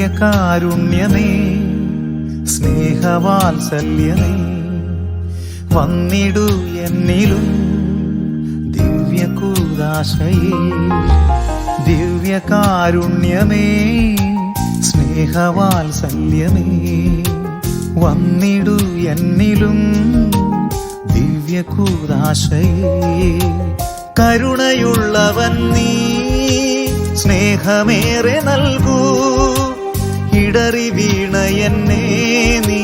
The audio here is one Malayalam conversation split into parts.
ദിവ്യകാരുണ്യമേ സ്നേഹവാത്സല്യമേ വന്നിടു എന്നിലും ദിവ്യ കൂതാശയേ ദിവ്യ കാരുണ്യമേ സ്നേഹവാത്സല്യമേ വന്നിടു എന്നിലും ദിവ്യകൂദാശയേ കരുണയുള്ളവൻ നീ സ്നേഹമേറെ നൽകൂ. ഇടറി വീണ എന്നെ നീ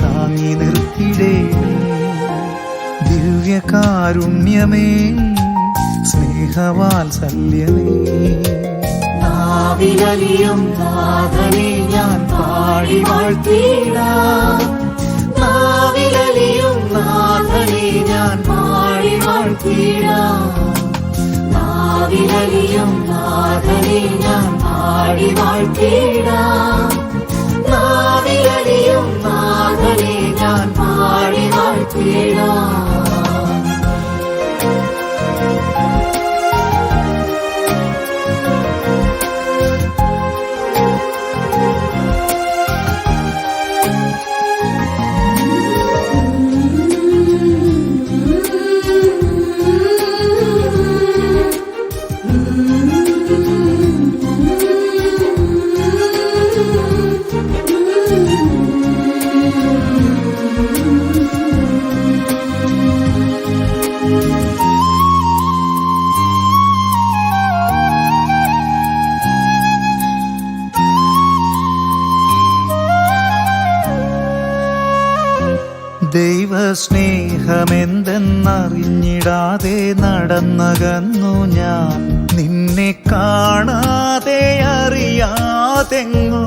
താങ്ങി നിർത്തിടേണേ ദിവ്യകാരുണ്യമേ സ്നേഹവാത്സല്യമേ. നാവിലലിയും നാഥനെ ഞാൻ പാടി വാഴ്ത്തിടാം ഞാൻ പാടി വാഴ്ത്തിടാം വാഴ്ത്തിടാം ദൈവസ്നേഹമെന്തെന്നറിഞ്ഞിടാതെ നടന്നകന്നു ഞാൻ. നിന്നെ കാണാതെ അറിയാതെങ്ങോ.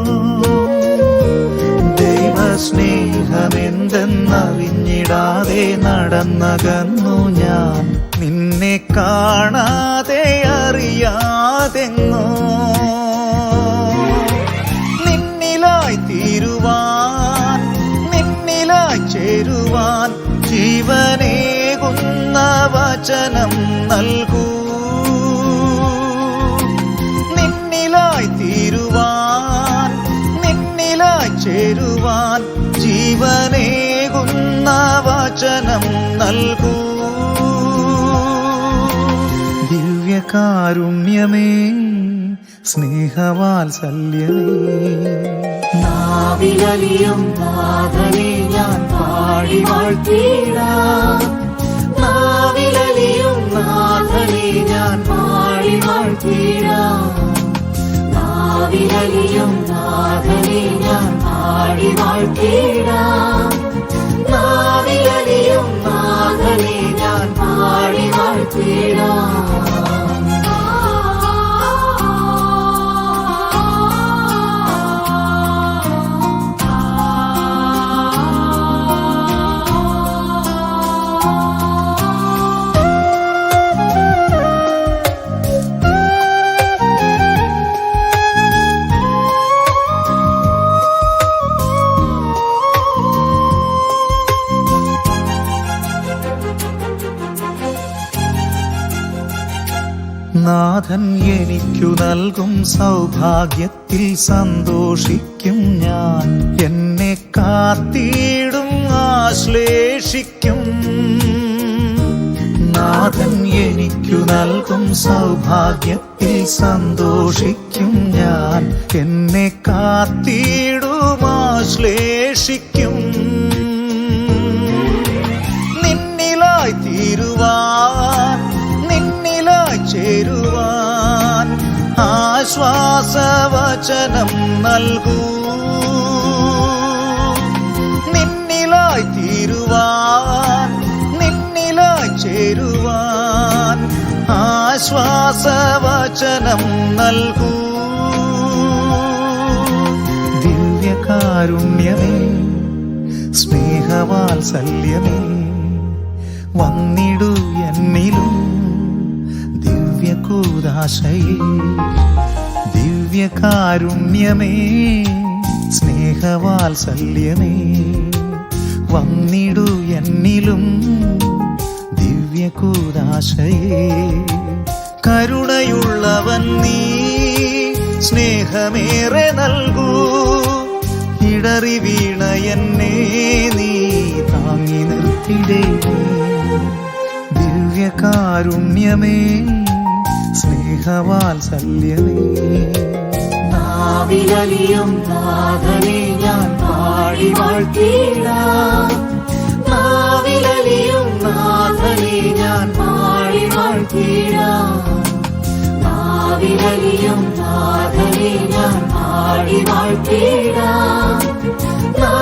ദൈവസ്നേഹമെന്തെന്നറിഞ്ഞിടാതെ നടന്നകന്നു ഞാൻ. നിന്നെ കാണാതെ അറിയാതെങ്ങോ. ജീവനേകുന്ന വചനം നൽകൂ. നിന്നിലായി തീരുവാൻ നിന്നിലായി ചേരുവാൻ ജീവനേകുന്ന വചനം നൽകൂ. ദിവ്യകാരുണ്യമേ സ്നേഹവാത്സല്യമേ. നാവിലലിയും നാഥനെ ഞാൻ പാടി വാഴ്ത്തിടാം നാവിലലിയും നാഥനെ ഞാൻ പാടി വാഴ്ത്തിടാം നാവിലലിയും നാഥനെ ഞാൻ പാടി വാഴ്ത്തിടാം നാവിലലിയും നാഥനെ ഞാൻ പാടി വാഴ്ത്തിടാം നാഥൻ എനിക്കു നൽകും സൗഭാഗ്യത്തിൽ സന്തോഷിക്കും ഞാൻ. എന്നെ കാത്തിടും ആശ്ലേഷിക്കും. നാഥൻ എനിക്കു നൽകും സൗഭാഗ്യത്തിൽ സന്തോഷിക്കും ഞാൻ. എന്നെ കാത്തിടും ആശ്ലേഷിക്കും. ആശ്വാസവചനം നൽകൂ. നിന്നിലായി തീരുവാൻ നിന്നിലായി ചേരുവാൻ ആശ്വാസവചനം നൽകൂ. ദിവ്യകാരുണ്യമേ സ്നേഹവാത്സല്യമേ വന്നിടൂ എന്നിലും ദിവ്യകൂദാശയേ ദിവ്യകാരുണ്യമേ സ്നേഹവാത്സല്യമേ വന്നിടു എന്നിലും ദിവ്യകൂദാശയേ കരുണയുള്ളവൻ നീ സ്നേഹമേറെ നൽകൂ. ഇടറി വീണ എന്നെ നീ താങ്ങി നിർത്തിടേ. ദിവ്യകാരുണ്യമേ സ്നേഹവാത്സല്യമേ നാവിലലിയും നാഥനെ ഞാൻ പാടി വാഴ്ത്തിടാം നാവിലലിയും നാഥനെ ഞാൻ പാടി വാഴ്ത്തിടാം നാവിലലിയും നാഥനെ ഞാൻ പാടി വാഴ്ത്തിടാം നാവിലലിയും നാഥനെ